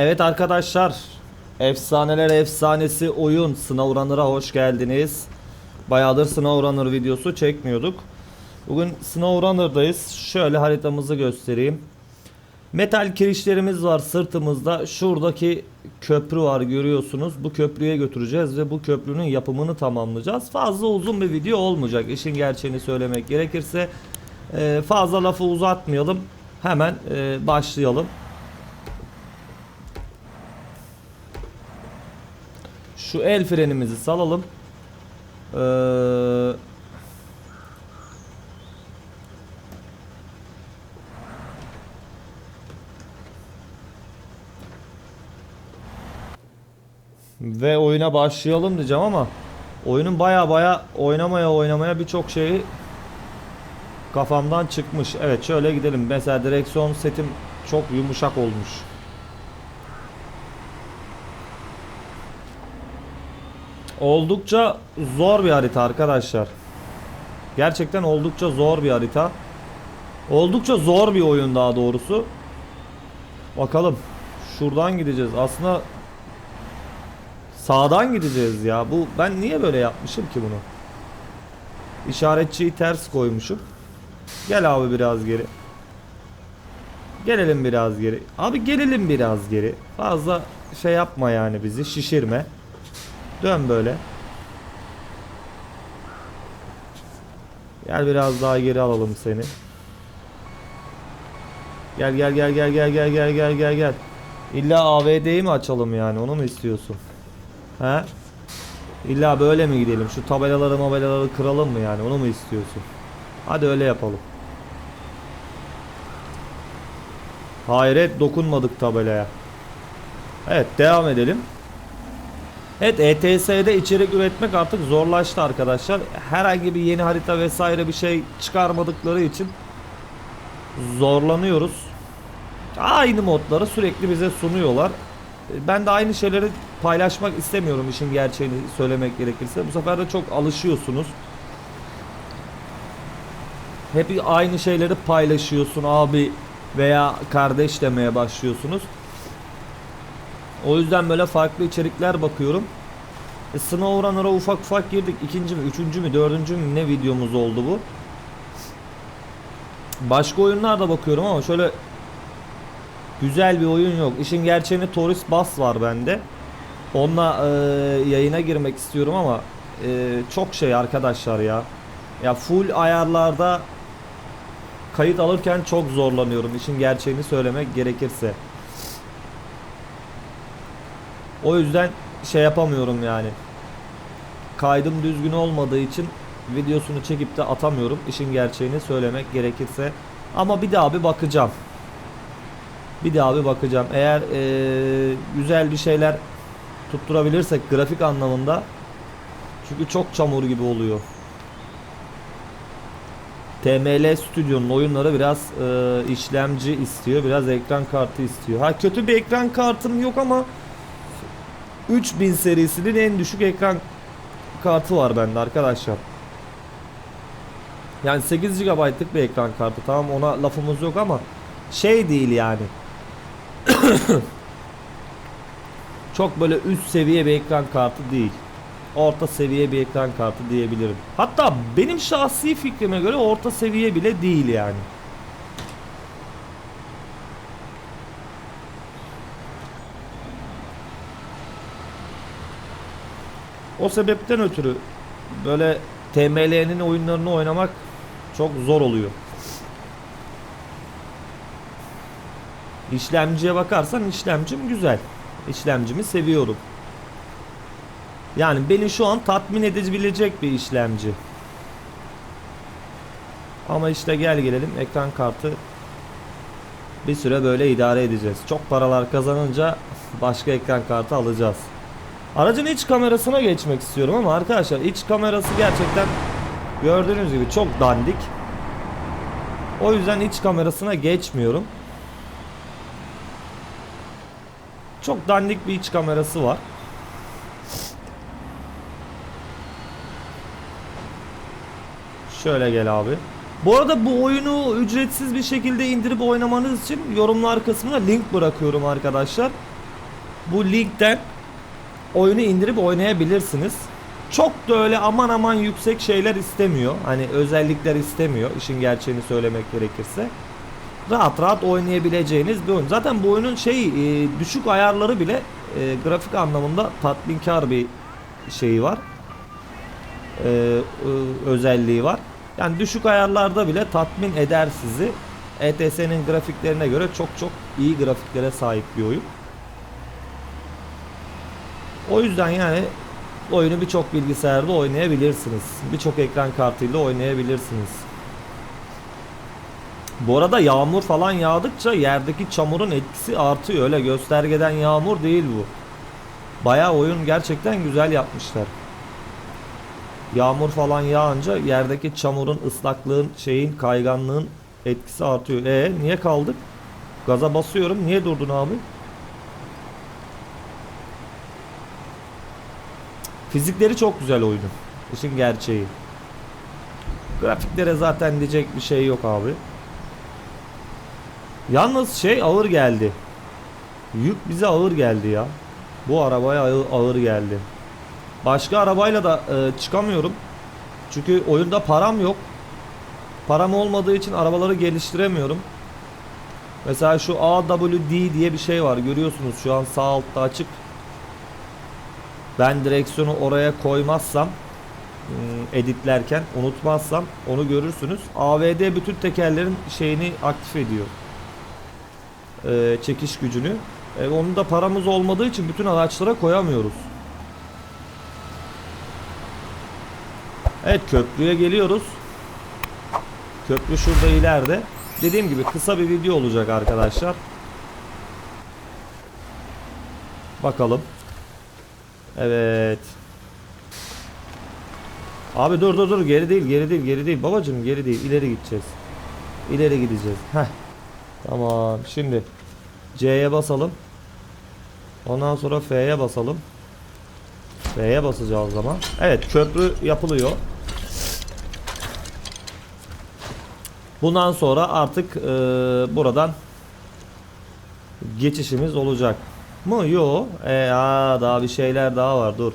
Evet arkadaşlar, efsaneler efsanesi oyun SnowRunner'a hoş geldiniz. Bayağıdır SnowRunner videosu çekmiyorduk. Bugün SnowRunner'dayız. Şöyle haritamızı göstereyim. Metal kirişlerimiz var sırtımızda. Şuradaki köprü var görüyorsunuz. Bu köprüye götüreceğiz ve bu köprünün yapımını tamamlayacağız. Fazla uzun bir video olmayacak. İşin gerçeğini söylemek gerekirse Ee, fazla lafı uzatmayalım. Hemen e, başlayalım. Şu el frenimizi salalım. Ee, ve oyuna başlayalım diyeceğim ama oyunun baya baya oynamaya oynamaya birçok şeyi kafamdan çıkmış. Evet şöyle gidelim. Mesela direksiyon setim çok yumuşak olmuş. Oldukça zor bir harita arkadaşlar. Gerçekten oldukça zor bir harita. Oldukça zor bir oyun daha doğrusu. Bakalım. Şuradan gideceğiz. Aslında sağdan gideceğiz ya. Bu ben niye böyle yapmışım ki bunu? İşaretçiyi ters koymuşum. Gel abi biraz geri. Gelelim biraz geri. Abi gelelim biraz geri. Fazla şey yapma yani bizi şişirme. Dön böyle. Gel biraz daha geri alalım seni. Gel gel gel gel gel gel gel gel gel gel. İlla AVD'yi mi açalım yani onu mu istiyorsun? He? İlla böyle mi gidelim? Şu tabelaları mabelaları kıralım mı yani onu mu istiyorsun? Hadi öyle yapalım. Hayret dokunmadık tabelaya. Evet devam edelim. Evet ETS'de içerik üretmek artık zorlaştı arkadaşlar. Herhangi bir yeni harita vesaire bir şey çıkarmadıkları için zorlanıyoruz. Aynı modları sürekli bize sunuyorlar. Ben de aynı şeyleri paylaşmak istemiyorum işin gerçeğini söylemek gerekirse. Bu sefer de çok alışıyorsunuz. Hep aynı şeyleri paylaşıyorsun abi veya kardeş demeye başlıyorsunuz. O yüzden böyle farklı içerikler bakıyorum. E, SnowRunner'a ufak ufak girdik. İkinci mi, üçüncü mü, dördüncü mü ne videomuz oldu bu. Başka oyunlar da bakıyorum ama şöyle güzel bir oyun yok. İşin gerçeğini Toris Bass var bende. Onunla e, yayına girmek istiyorum ama e, çok şey arkadaşlar ya. Ya full ayarlarda kayıt alırken çok zorlanıyorum. İşin gerçeğini söylemek gerekirse. O yüzden şey yapamıyorum yani. Kaydım düzgün olmadığı için videosunu çekip de atamıyorum. İşin gerçeğini söylemek gerekirse. Ama bir daha bir bakacağım. Bir daha bir bakacağım. Eğer eee, güzel bir şeyler tutturabilirsek grafik anlamında çünkü çok çamur gibi oluyor. TML Studio'nun oyunları biraz e, işlemci istiyor, biraz ekran kartı istiyor. Ha kötü bir ekran kartım yok ama 3000 serisinin en düşük ekran kartı var bende arkadaşlar. Yani 8 GB'lık bir ekran kartı tamam ona lafımız yok ama şey değil yani. Çok böyle üst seviye bir ekran kartı değil. Orta seviye bir ekran kartı diyebilirim. Hatta benim şahsi fikrime göre orta seviye bile değil yani. O sebepten ötürü böyle TML'nin oyunlarını oynamak çok zor oluyor. İşlemciye bakarsan işlemcim güzel. İşlemcimi seviyorum. Yani beni şu an tatmin edebilecek bir işlemci. Ama işte gel gelelim ekran kartı bir süre böyle idare edeceğiz. Çok paralar kazanınca başka ekran kartı alacağız. Aracın iç kamerasına geçmek istiyorum ama arkadaşlar iç kamerası gerçekten gördüğünüz gibi çok dandik. O yüzden iç kamerasına geçmiyorum. Çok dandik bir iç kamerası var. Şöyle gel abi. Bu arada bu oyunu ücretsiz bir şekilde indirip oynamanız için yorumlar kısmına link bırakıyorum arkadaşlar. bu linkten oyunu indirip oynayabilirsiniz. Çok da öyle aman aman yüksek şeyler istemiyor. Hani özellikler istemiyor işin gerçeğini söylemek gerekirse. Rahat rahat oynayabileceğiniz bir oyun. Zaten bu oyunun şey e, düşük ayarları bile e, grafik anlamında tatminkar bir şeyi var. E, e, özelliği var. Yani düşük ayarlarda bile tatmin eder sizi. ETS'nin grafiklerine göre çok çok iyi grafiklere sahip bir oyun. O yüzden yani oyunu birçok bilgisayarda oynayabilirsiniz. Birçok ekran kartıyla oynayabilirsiniz. Bu arada yağmur falan yağdıkça yerdeki çamurun etkisi artıyor. Öyle göstergeden yağmur değil bu. Bayağı oyun gerçekten güzel yapmışlar. Yağmur falan yağınca yerdeki çamurun, ıslaklığın, şeyin, kayganlığın etkisi artıyor. E niye kaldık? Gaza basıyorum. Niye durdun abi? Fizikleri çok güzel oyunun. İşin gerçeği. Grafiklere zaten diyecek bir şey yok abi. Yalnız şey ağır geldi. Yük bize ağır geldi ya. Bu arabaya ağır, geldi. Başka arabayla da e, çıkamıyorum. Çünkü oyunda param yok. Param olmadığı için arabaları geliştiremiyorum. Mesela şu AWD diye bir şey var. Görüyorsunuz şu an sağ altta açık. Ben direksiyonu oraya koymazsam ım, editlerken unutmazsam onu görürsünüz. AVD bütün tekerlerin şeyini aktif ediyor. Ee, çekiş gücünü. E, onun da paramız olmadığı için bütün araçlara koyamıyoruz. Evet köprüye geliyoruz. Köprü şurada ileride. Dediğim gibi kısa bir video olacak arkadaşlar. Bakalım. Evet. Abi dur dur dur geri değil geri değil geri değil babacım geri değil ileri gideceğiz. İleri gideceğiz. Heh. Tamam şimdi C'ye basalım. Ondan sonra F'ye basalım. F'ye basacağız zaman. Evet köprü yapılıyor. Bundan sonra artık e, buradan geçişimiz olacak mı? Yo. E, aa, daha bir şeyler daha var. Dur.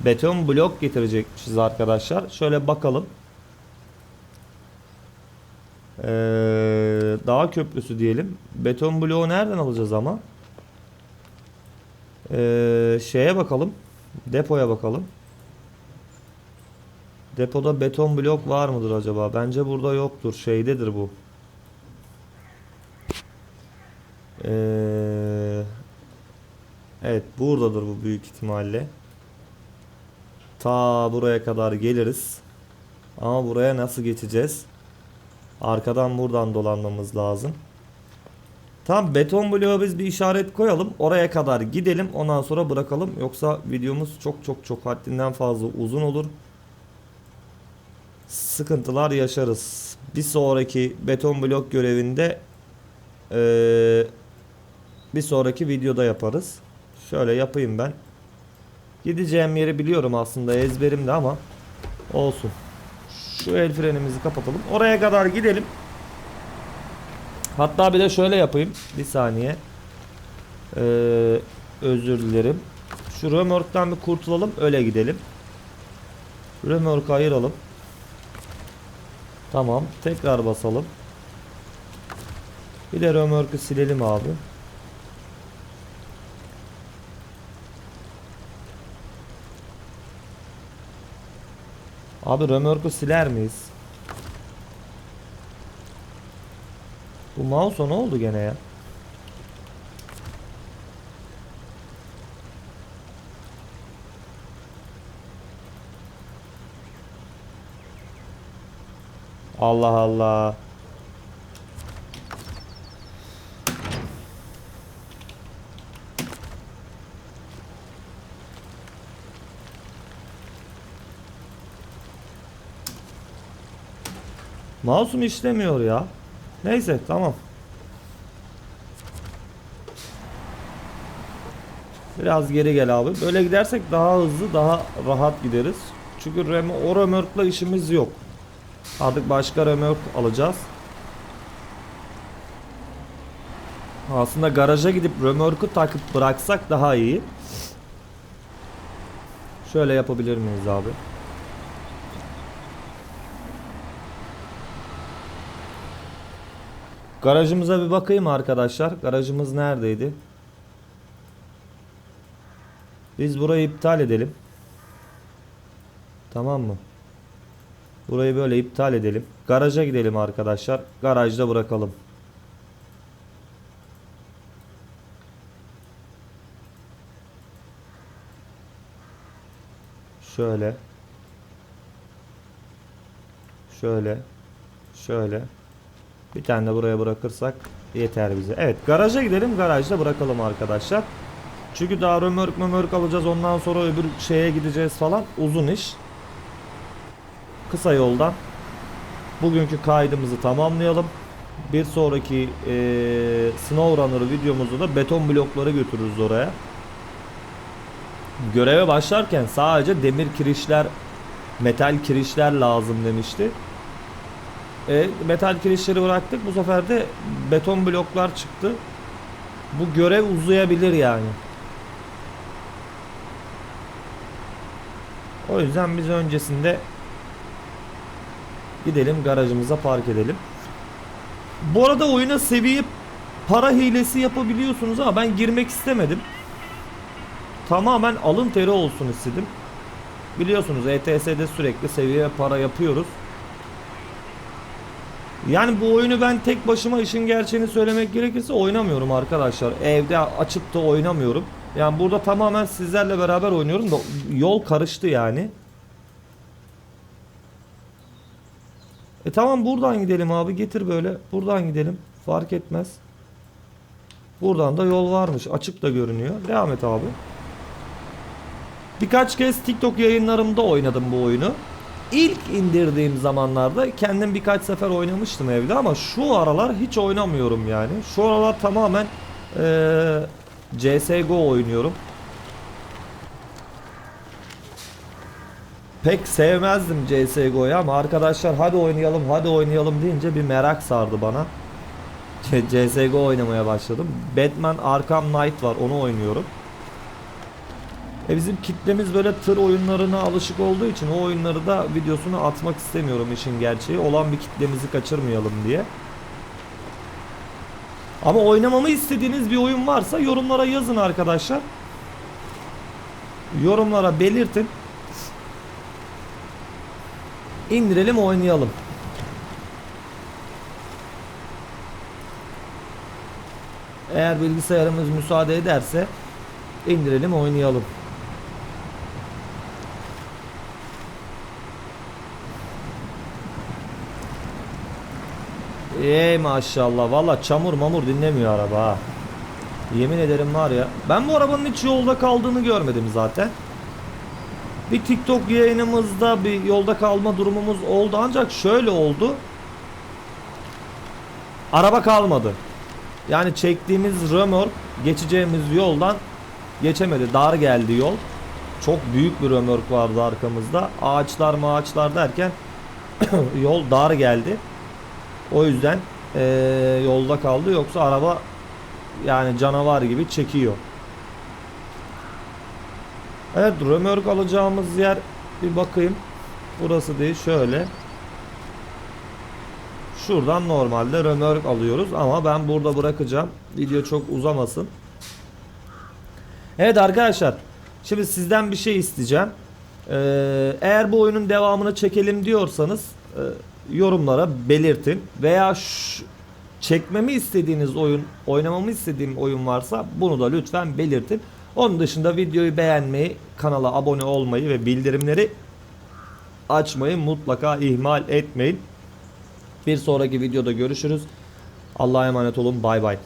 Beton blok getirecekmişiz arkadaşlar. Şöyle bakalım. Ee, dağ köprüsü diyelim. Beton bloğu nereden alacağız ama? Ee, şeye bakalım. Depoya bakalım. Depoda beton blok var mıdır acaba? Bence burada yoktur. Şeydedir bu. Ee, evet buradadır bu büyük ihtimalle. Ta buraya kadar geliriz. Ama buraya nasıl geçeceğiz? Arkadan buradan dolanmamız lazım. Tam beton bloğa biz bir işaret koyalım. Oraya kadar gidelim. Ondan sonra bırakalım. Yoksa videomuz çok çok çok haddinden fazla uzun olur. Sıkıntılar yaşarız. Bir sonraki beton blok görevinde eee, bir sonraki videoda yaparız. Şöyle yapayım ben. Gideceğim yeri biliyorum aslında ezberimde ama olsun. Şu el frenimizi kapatalım. Oraya kadar gidelim. Hatta bir de şöyle yapayım. Bir saniye. Ee, özür dilerim. Şu römorktan bir kurtulalım. Öyle gidelim. Römorku ayıralım. Tamam. Tekrar basalım. Bir de römorku silelim abi. Abi römorku siler miyiz? Bu mouse'a ne oldu gene ya? Allah Allah. Mouse'um işlemiyor ya. Neyse tamam. Biraz geri gel abi. Böyle gidersek daha hızlı, daha rahat gideriz. Çünkü rem o römorkla işimiz yok. Artık başka römork alacağız. Aslında garaja gidip römorku takıp bıraksak daha iyi. Şöyle yapabilir miyiz abi? Garajımıza bir bakayım arkadaşlar. Garajımız neredeydi? Biz burayı iptal edelim. Tamam mı? Burayı böyle iptal edelim. Garaja gidelim arkadaşlar. Garajda bırakalım. Şöyle. Şöyle. Şöyle. Bir tane de buraya bırakırsak yeter bize. Evet garaja gidelim. Garajda bırakalım arkadaşlar. Çünkü daha römörk mömörk alacağız. Ondan sonra öbür şeye gideceğiz falan. Uzun iş. Kısa yoldan bugünkü kaydımızı tamamlayalım. Bir sonraki eee Snow Runner videomuzda da beton blokları götürürüz oraya. Göreve başlarken sadece demir kirişler, metal kirişler lazım demişti. E, metal kirişleri bıraktık. Bu sefer de beton bloklar çıktı. Bu görev uzayabilir yani. O yüzden biz öncesinde gidelim garajımıza park edelim. Bu arada oyuna seviye para hilesi yapabiliyorsunuz ama ben girmek istemedim. Tamamen alın teri olsun istedim. Biliyorsunuz ETS'de sürekli seviye para yapıyoruz. Yani bu oyunu ben tek başıma işin gerçeğini söylemek gerekirse oynamıyorum arkadaşlar. Evde açıp da oynamıyorum. Yani burada tamamen sizlerle beraber oynuyorum da yol karıştı yani. E tamam buradan gidelim abi getir böyle. Buradan gidelim. Fark etmez. Buradan da yol varmış. Açık da görünüyor. Devam et abi. Birkaç kez TikTok yayınlarımda oynadım bu oyunu. İlk indirdiğim zamanlarda kendim birkaç sefer oynamıştım evde ama şu aralar hiç oynamıyorum yani. Şu aralar tamamen eee CSGO oynuyorum. Pek sevmezdim CSGO'yu ama arkadaşlar hadi oynayalım hadi oynayalım deyince bir merak sardı bana. CSGO oynamaya başladım. Batman Arkham Knight var onu oynuyorum. E bizim kitlemiz böyle tır oyunlarına alışık olduğu için o oyunları da videosunu atmak istemiyorum işin gerçeği. Olan bir kitlemizi kaçırmayalım diye. Ama oynamamı istediğiniz bir oyun varsa yorumlara yazın arkadaşlar. Yorumlara belirtin. İndirelim oynayalım. Eğer bilgisayarımız müsaade ederse indirelim oynayalım. Ey maşallah valla çamur mamur dinlemiyor araba ha. Yemin ederim var ya. Ben bu arabanın hiç yolda kaldığını görmedim zaten. Bir TikTok yayınımızda bir yolda kalma durumumuz oldu ancak şöyle oldu. Araba kalmadı. Yani çektiğimiz römork geçeceğimiz yoldan geçemedi. Dar geldi yol. Çok büyük bir römork vardı arkamızda. Ağaçlar mağaçlar derken yol dar geldi. O yüzden eee, yolda kaldı. Yoksa araba yani canavar gibi çekiyor. Evet römork alacağımız yer bir bakayım. Burası değil şöyle. Şuradan normalde römork alıyoruz ama ben burada bırakacağım. Video çok uzamasın. Evet arkadaşlar. Şimdi sizden bir şey isteyeceğim. Ee, eğer bu oyunun devamını çekelim diyorsanız e, yorumlara belirtin. Veya ş- çekmemi istediğiniz oyun, oynamamı istediğim oyun varsa bunu da lütfen belirtin. Onun dışında videoyu beğenmeyi, kanala abone olmayı ve bildirimleri açmayı mutlaka ihmal etmeyin. Bir sonraki videoda görüşürüz. Allah'a emanet olun. Bay bay.